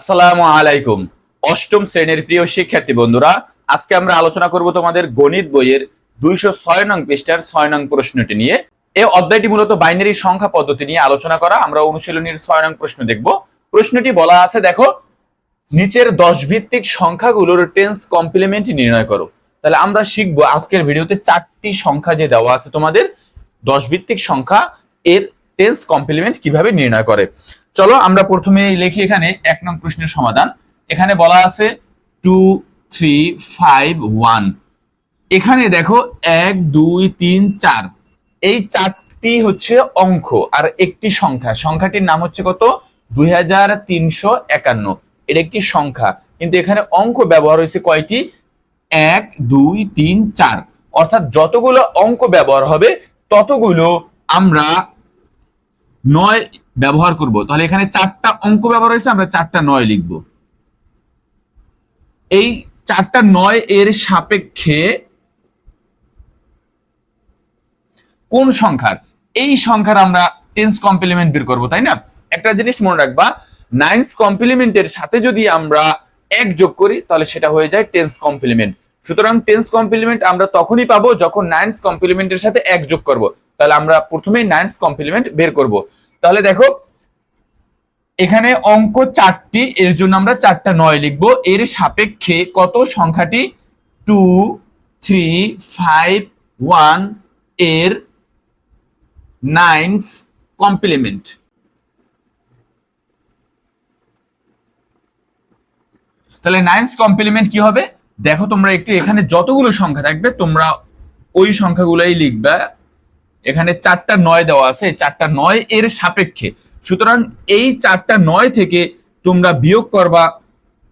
আসসালামু আলাইকুম। অষ্টম শ্রেণির প্রিয় শিক্ষার্থী বন্ধুরা, আজকে আমরা আলোচনা করব তোমাদের গণিত বইয়ের দুইশো ছয় নং পৃষ্ঠার ছয় নং প্রশ্নটি নিয়ে। এই অধ্যায়টি মূলত বাইনারি সংখ্যা পদ্ধতি নিয়ে আলোচনা করা, আমরা অনুশীলনীর ছয় নং প্রশ্ন দেখব। প্রশ্নটি বলা আছে, দেখো, নিচের দশ ভিত্তিক সংখ্যাগুলোর টেন্স কমপ্লিমেন্ট নির্ণয় করো। তাহলে আমরা শিখব আজকের ভিডিওতে চারটি সংখ্যা যে দেওয়া আছে তোমাদের দশ ভিত্তিক সংখ্যা এর টেন্স কমপ্লিমেন্ট কীভাবে নির্ণয় করে। চলো আমরা প্রথমে লিখি এখানে এক নং প্রশ্নের সমাধান। এখানে বলা আছে টু থ্রি ফাইভ ওয়ান এখানে দেখো এক, দুই, তিন, চার। এই চারটি হচ্ছে অঙ্ক আর একটি সংখ্যা। সংখ্যাটির নাম হচ্ছে কত? দুই হাজার তিনশো একান্ন। এটা একটি সংখ্যা। কিন্তু এখানে অঙ্ক ব্যবহার হয়েছে কয়টি? এক, দুই, তিন, চার। অর্থাৎ যতগুলো অঙ্ক ব্যবহার হবে, ততগুলো আমরা নয় ব্যবহার করব। তাহলে এখানে চারটা অঙ্ক ব্যবহার হয়েছে, আমরা চারটা নয় লিখব। এই চারটা নয় এর সাপেক্ষে কোন সংখ্যার? এই সংখ্যার আমরা টেন্স কমপ্লিমেন্ট বের করব, তাই না? একটা জিনিস মনে রাখবা নাইন্স কমপ্লিমেন্টের সাথে যদি আমরা এক যোগ করি, তাহলে সেটা হয়ে যায় টেন্স কমপ্লিমেন্ট সুতরাং টেন্স কমপ্লিমেন্ট আমরা তখনই পাবো যখন নাইন্স কমপ্লিমেন্টের সাথে এক যোগ করব। তাহলে আমরা প্রথমেই নাইন্স কমপ্লিমেন্ট বের করব। তাহলে দেখো, এখানে অঙ্ক চারটি, এর জন্য আমরা চারটা নয় লিখব। এর সাপেক্ষে কত সংখ্যাটি? টু থ্রি ফাইভ ওয়ানের নাইনস কমপ্লিমেন্ট তাহলে নাইনস কমপ্লিমেন্ট কি হবে? দেখো তোমরা একটু এখানে যতগুলো সংখ্যা থাকবে, তোমরা ওই সংখ্যাগুলোই লিখবে। এখানে চারটা নয় দেওয়া আছে চারটা নয় এর সাপেক্ষে। সুতরাং এই চারটা নয় থেকে তোমরা বিয়োগ করবা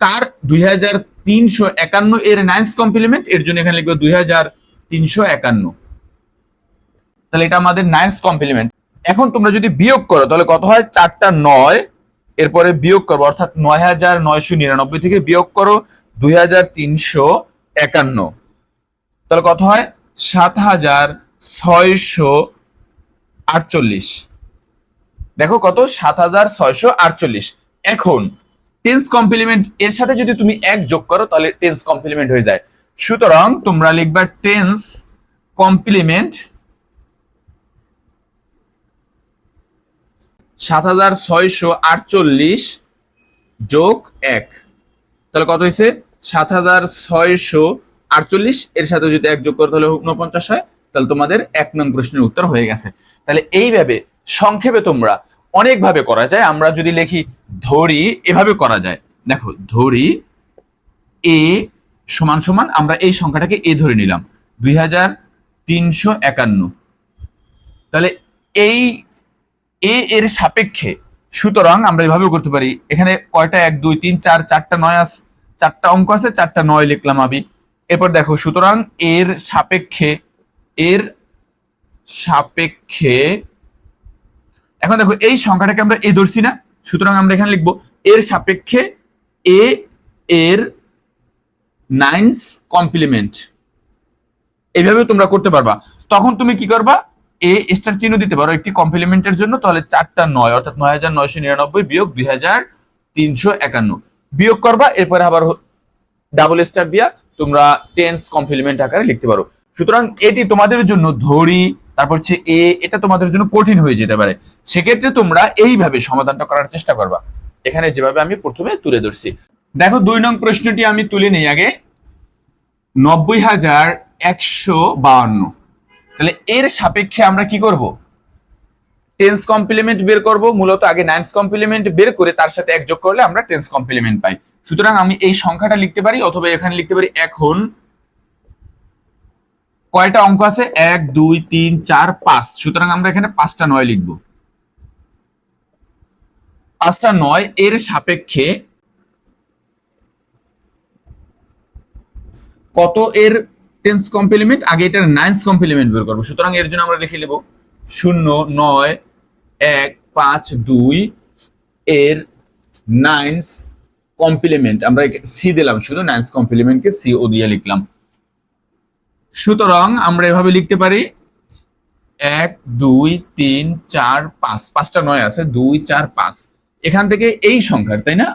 তার দুই হাজার তিনশো একান্ন এর নাইন্স কমপ্লিমেন্ট, এর জন্য এখানে লিখবে দুই হাজার তিনশো একান্ন। তাহলে এটা আমাদের নাইন্স কমপ্লিমেন্ট। এখন তোমরা যদি বিয়োগ করো, তাহলে কত হয়? চারটা নয়, এরপরে বিয়োগ করব, অর্থাৎ নয় হাজার নয়শো নিরানব্বই থেকে বিয়োগ করো দুই হাজার তিনশো একান্ন। তাহলে কত হয়? সাত হাজার ছয়শো আটচল্লিশ। দেখো কত? সাত হাজার ছয়শো আটচল্লিশ। এখন টেন্স কমপ্লিমেন্ট এর সাথে যদি তুমি এক যোগ করো, তাহলে টেন্স কমপ্লিমেন্ট হয়ে যায়। সুতরাং তোমরা লিখবা টেন্স কমপ্লিমেন্ট সাত হাজার ছয়শো আটচল্লিশ যোগ এক। তাহলে কত হয়েছে? সাত হাজার ছয়শো আটচল্লিশ। এর সাথে যদি এক যোগ করো, তাহলে উনপঞ্চাশ হয়। তাহলে তোমাদের এক নং প্রশ্নের উত্তর হয়ে গেছে। তাহলে এইভাবে সংক্ষেপে তোমরা অনেকভাবে করা যায়। আমরা যদি লিখি, ধরি, এভাবে করা যায়। দেখো, ধরি, এ সমান সমান, আমরা এই সংখ্যাটাকে এ ধরে নিলাম, দুই হাজার তিনশো একান্ন। তাহলে এই এ এর সাপেক্ষে, সুতরাং আমরা এভাবে করতে পারি। এখানে কয়টা? এক, দুই, তিন, চার, চারটা নয় আছে চারটা অঙ্ক আছে, চারটা নয় লিখলাম আমি। এরপর দেখো, সুতরাং এর সাপেক্ষে এর সাপেক্ষে, এখন দেখো, এই সংখ্যাটাকে আমরা এ ধরছি না, সুতরাং আমরা এখানে লিখব, এর সাপেক্ষে এ এর নাইনস কমপ্লিমেন্ট এইভাবে তোমরা করতে পারবা। তখন তুমি কি করবা? এ স্টার চিহ্ন দিতে পারো একটি কমপ্লিমেন্টের জন্য, তাহলে চারটা নয়, অর্থাৎ নয় হাজার নয়শো নিরানব্বই বিয়োগ দুই হাজার তিনশো একান্ন। বিয়োগ করবা, এরপরে আবার ডাবল স্টার দিয়া তোমরা টেন্স কমপ্লিমেন্ট আকারে লিখতে পারো। সুতরাং এটি তোমাদের জন্য ধরি, তারপর হচ্ছে এ, এটা তোমাদের জন্য কঠিন হয়ে যেতে পারে। সেক্ষেত্রে তোমরা এইভাবে সমাধানটা করার চেষ্টা করবা। এখানে যেভাবে আমি প্রথমে তুলে ধরছি। দেখো, দুই নং প্রশ্নটি আমি তুলে নেই আগে। নব্বই হাজার একশো বাউন্ন। তাহলে এর সাপেক্ষে আমরা কি করব? টেন্স কমপ্লিমেন্ট বের করব, মূলত আগে নাইন্স কমপ্লিমেন্ট বের করে তার সাথে এক যোগ করলে আমরা টেন্স কমপ্লিমেন্ট পাই। সুতরাং আমি এই সংখ্যাটা লিখতে পারি, অথবা এখানে লিখতে পারি এখন কয়টা অঙ্ক আছে? এক, দুই, তিন, চার, পাঁচ। সুতরাং আমরা এখানে পাঁচটা নয় লিখব। পাঁচটা নয় এর সাপেক্ষে কত এর টেন্স কমপ্লিমেন্ট আগে এটার নাইন্স কমপ্লিমেন্ট বের করব। সুতরাং এর জন্য আমরা লিখে নেব শূন্য, নয়, এক, পাঁচ, দুই এর নাইন্স কমপ্লিমেন্ট আমরা সি দিলাম শুধু নাইন্স কমপ্লিমেন্টকে সি ও দিয়ে লিখলাম। সুতরাং আমরা এভাবে লিখতে পারি এক, দুই, তিন, চার, পাঁচ। পাঁচটা নয় আছে, দুই, চার, পাঁচ। এখান থেকে এই সংখ্যার, তাই না?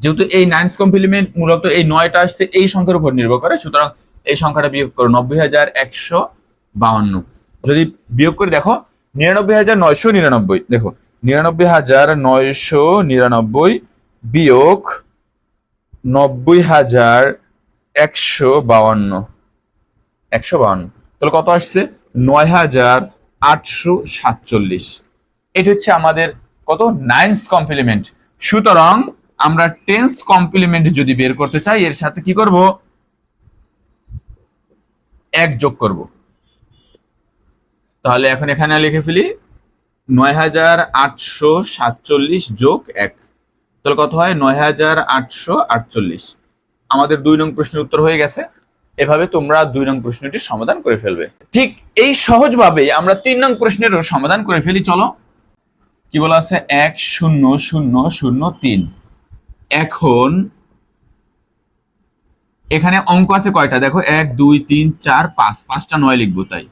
যেহেতু এই নাইন্স কমপ্লিমেন্ট মূলত এই নয়টা আসছে, এই সংখ্যার উপর নির্ভর করে। সুতরাং এই সংখ্যাটা বিয়োগ করো নব্বই হাজার একশো যদি বিয়োগ করে দেখো, নিরানব্বই হাজার নয়শো নিরানব্বই। দেখো, নিরানব্বই হাজার নয়শো নিরানব্বই বিয়োগ নব্বই হাজার একশো বাউান্ন। একশো বাউান্ন। তাহলে কত আসছে? নয় হাজার আটশো সাতচল্লিশ। এটা হচ্ছে আমাদের কত? Nines complement. সুতরাং আমরা টেন্স কমপ্লিমেন্ট যদি বের করতে চাই, এর সাথে কি করব? এক যোগ করব। তাহলে এখন এখানে লিখে ফেলি, নয় হাজার আটশো সাতচল্লিশ যোগ এক। তাহলে কত হয়? নয় হাজার আটশো আটচল্লিশ। আমাদের দুই নং প্রশ্নের উত্তর হয়ে গেছে। এভাবে তোমরা দুই নং প্রশ্নটির সমাধান করে ফেলবে। ঠিক এই সহজভাবে আমরা তিন নং প্রশ্নেরও সমাধান করে ফেলি, চলো। কি বলা আছে? এক, শূন্য শূন্য শূন্য, তিন। এখন এখানে অঙ্ক আছে কয়টা? দেখো, এক, দুই, তিন, চার, পাঁচ। পাঁচটা নয় লিখব তাই।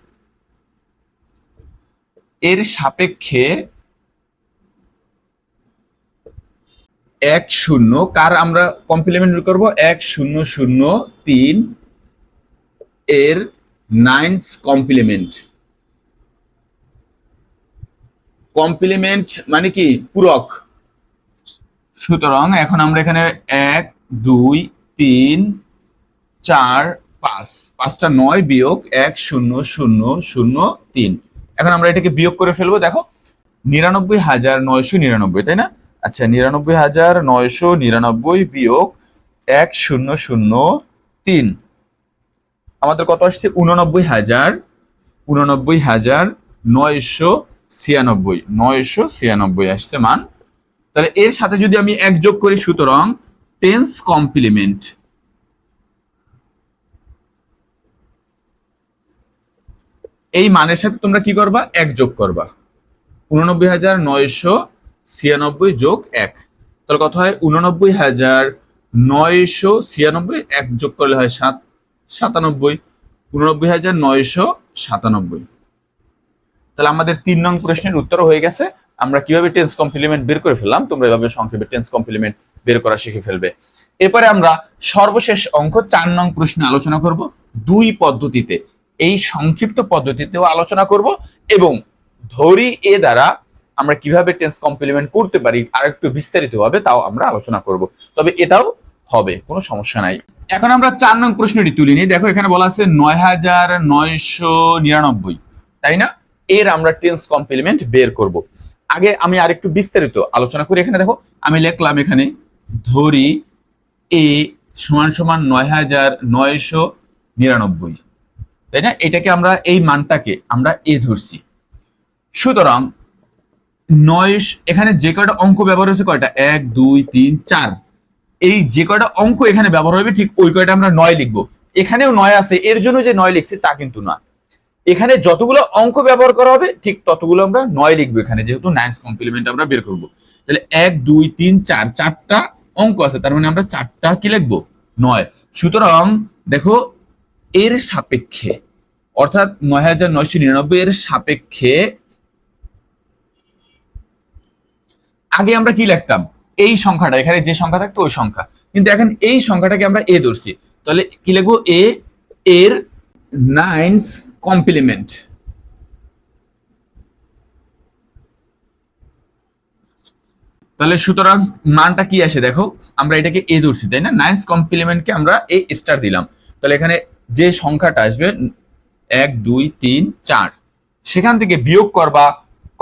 এর সাপেক্ষে এক, শূন্য, কার আমরা কমপ্লিমেন্ট করব? এক, শূন্য শূন্য, তিন এর নাইনস কমপ্লিমেন্ট। কমপ্লিমেন্ট মানে কি? পূরক। সুতরাং এখন আমরা এখানে এক, দুই, তিন, চার, পাঁচ। পাঁচটা নয় বিয়োগ এক, শূন্য শূন্য শূন্য, তিন। এখন আমরা এটাকে বিয়োগ করে ফেলব, দেখো। নিরানব্বই হাজার নয়শো নিরানব্বই, তাই না? আচ্ছা নিরানব্বই হাজার নয়শো নিরানব্বই বিয়োগ এক, শূন্য শূন্য, তিন। আমাদের কত আসছে? উননব্বই হাজার উননব্বই হাজার নয়শো ছিয়ানব্বই নয়শো ছিয়ানব্বই আসছে মান। তাহলে এর সাথে যদি আমি এক যোগ করি সুতরাং টেন্স কমপ্লিমেন্ট এই মানের সাথে তোমরা কি করবা? এক যোগ করবা। উননব্বই হাজার নয়শো ছিয়ানব্বই যোগ এক। তাহলে কত হয়? উননব্বই হাজার নয়শো ছিয়ানব্বই, এক যোগ করলে হয় সাত। সাতানব্বই, উননব্বই হাজার নয়শো সাতানব্বই। তাহলে আমাদের তিন নং প্রশ্নের উত্তর হয়ে গেছে। আমরা কীভাবে টেন্স কমপ্লিমেন্ট বের করে ফেললাম? তোমরা এভাবে সংক্ষেপে টেন্স কমপ্লিমেন্ট বের করা শিখে ফেলবে। এরপরে আমরা সর্বশেষ অঙ্ক চার নং প্রশ্নে আলোচনা করব। দুই পদ্ধতিতে, এই সংক্ষিপ্ত পদ্ধতিতেও আলোচনা করব এবং ধরি এ দ্বারা আমরা কীভাবে টেন্স কমপ্লিমেন্ট করতে পারি আর একটু বিস্তারিতভাবে তাও আমরা আলোচনা করব। তবে এটাও হবে, কোনো সমস্যা নাই। এখন আমরা চার নং প্রশ্নটি তুলি নিই। দেখো, এখানে বলা আছে নয় হাজার নয়শো নিরানব্বই, তাই না? এর আমরা টেন্স কমপ্লিমেন্ট বের করব। আগে আমি আর একটু বিস্তারিত আলোচনা করি এখানে, দেখো, আমি লিখলাম এখানে, ধরি এ সমান সমান নয় হাজার নয়শো নিরানব্বই, তাই না? এটাকে আমরা, এই মানটাকে আমরা এ ধরছি। সুতরাং নয় এখানে যে কয়টা অঙ্ক ব্যবহার হয়েছে কয়টা? এক, দুই, তিন, চার। এই যে কয়টা অঙ্ক এখানে ব্যবহার হবে, ঠিক ওই কয়টা আমরা নয় লিখব। এখানেও নয় আছে, এর জন্য যে নয় লিখছি তা কিন্তু না এখানে যতগুলো অঙ্ক ব্যবহার করা হবে, ঠিক ততগুলো আমরা নয় লিখব এখানে, যেহেতু নাইন্স কমপ্লিমেন্ট আমরা বের করব। তাহলে এক, দুই, তিন, চার, চারটা অঙ্ক আছে, তার মানে আমরা চারটা কি লিখব? নয়। সুতরাং দেখো, এর সাপেক্ষে, অর্থাৎ নয় হাজার নয়শো নিরানব্বই এর সাপেক্ষে, আগে আমরা কি লিখতাম? এই সংখ্যাটা, এখানে যে সংখ্যা থাকতো ওই সংখ্যা। কিন্তু এখন এই সংখ্যাটাকে আমরা এ ধরছি। তাহলে কি লিখব? এ এর নাইন্স কমপ্লিমেন্ট তাহলে সুতরাং মানটা কি আসে দেখো, আমরা এটাকে এ ধরছি, তাই না? নাইন্স কমপ্লিমেন্টকে আমরা এ স্টার দিলাম। তাহলে এখানে যে সংখ্যাটা আসবে, এক, দুই, তিন, চার, সেখান থেকে বিয়োগ করবা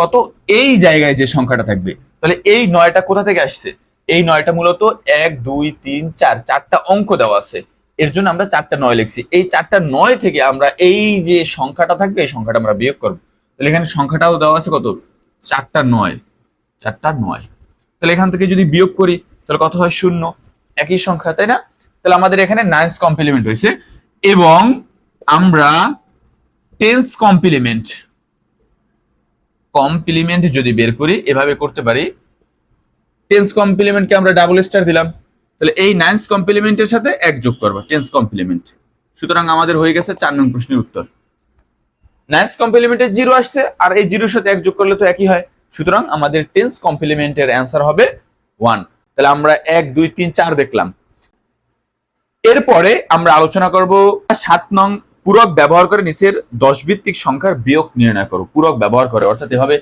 কত? এই জায়গায় যে সংখ্যাটা থাকবে। তাহলে এই নয়টা কোথা থেকে আসছে? এই নয়টা মূলত এক, দুই, তিন, চার, চারটা অঙ্ক দেওয়া আছে। এর জন্য আমরা চারটা নয় লিখছি। এই চারটা নয় থেকে আমরা এই যে সংখ্যাটা থাকবে, এই সংখ্যাটা আমরা বিয়োগ করব। তাহলে এখানে সংখ্যাটাও দেওয়া আছে কত? চারটা নয়। চারটা নয়। তাহলে এখান থেকে যদি বিয়োগ করি, তাহলে কত হয়? শূন্য। একই সংখ্যা, তাই না? তাহলে আমাদের এখানে নাইন্স কমপ্লিমেন্ট হয়েছে। এবং আমরা টেন্স কমপ্লিমেন্ট কমপ্লিমেন্ট যদি বের করি, এভাবে করতে পারি। টেন্স কমপ্লিমেন্টকে আমরা ডাবল স্টার দিলাম। তাহলে এই নাইন্স কমপ্লিমেন্টের সাথে এক যোগ করব টেন্স কমপ্লিমেন্ট সুতরাং আমাদের হয়ে গেছে চার নং প্রশ্নের উত্তর। নাইন্স কমপ্লিমেন্টের জিরো আসছে, আর এই জিরোর সাথে এক যোগ করলে তো একই হয়। সুতরাং আমাদের টেন্স কমপ্লিমেন্টের অ্যান্সার হবে ওয়ান তাহলে আমরা এক, দুই, তিন, চার দেখলাম। এরপরে আমরা আলোচনা করব সাত নং পূরক ব্যবহার করে নিচের দশ ভিত্তিক সংখ্যার বিয়োগ নির্ণয় করো। পূরক ব্যবহার করে, অর্থাৎ এভাবে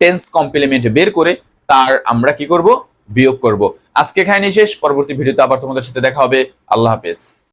টেন্স কমপ্লিমেন্ট বের করে তার আমরা কি করব? বিয়োগ করব। আজকে এখানে শেষ, পরবর্তী ভিডিওতে আবার তোমাদের সাথে দেখা হবে। আল্লাহ হাফেজ।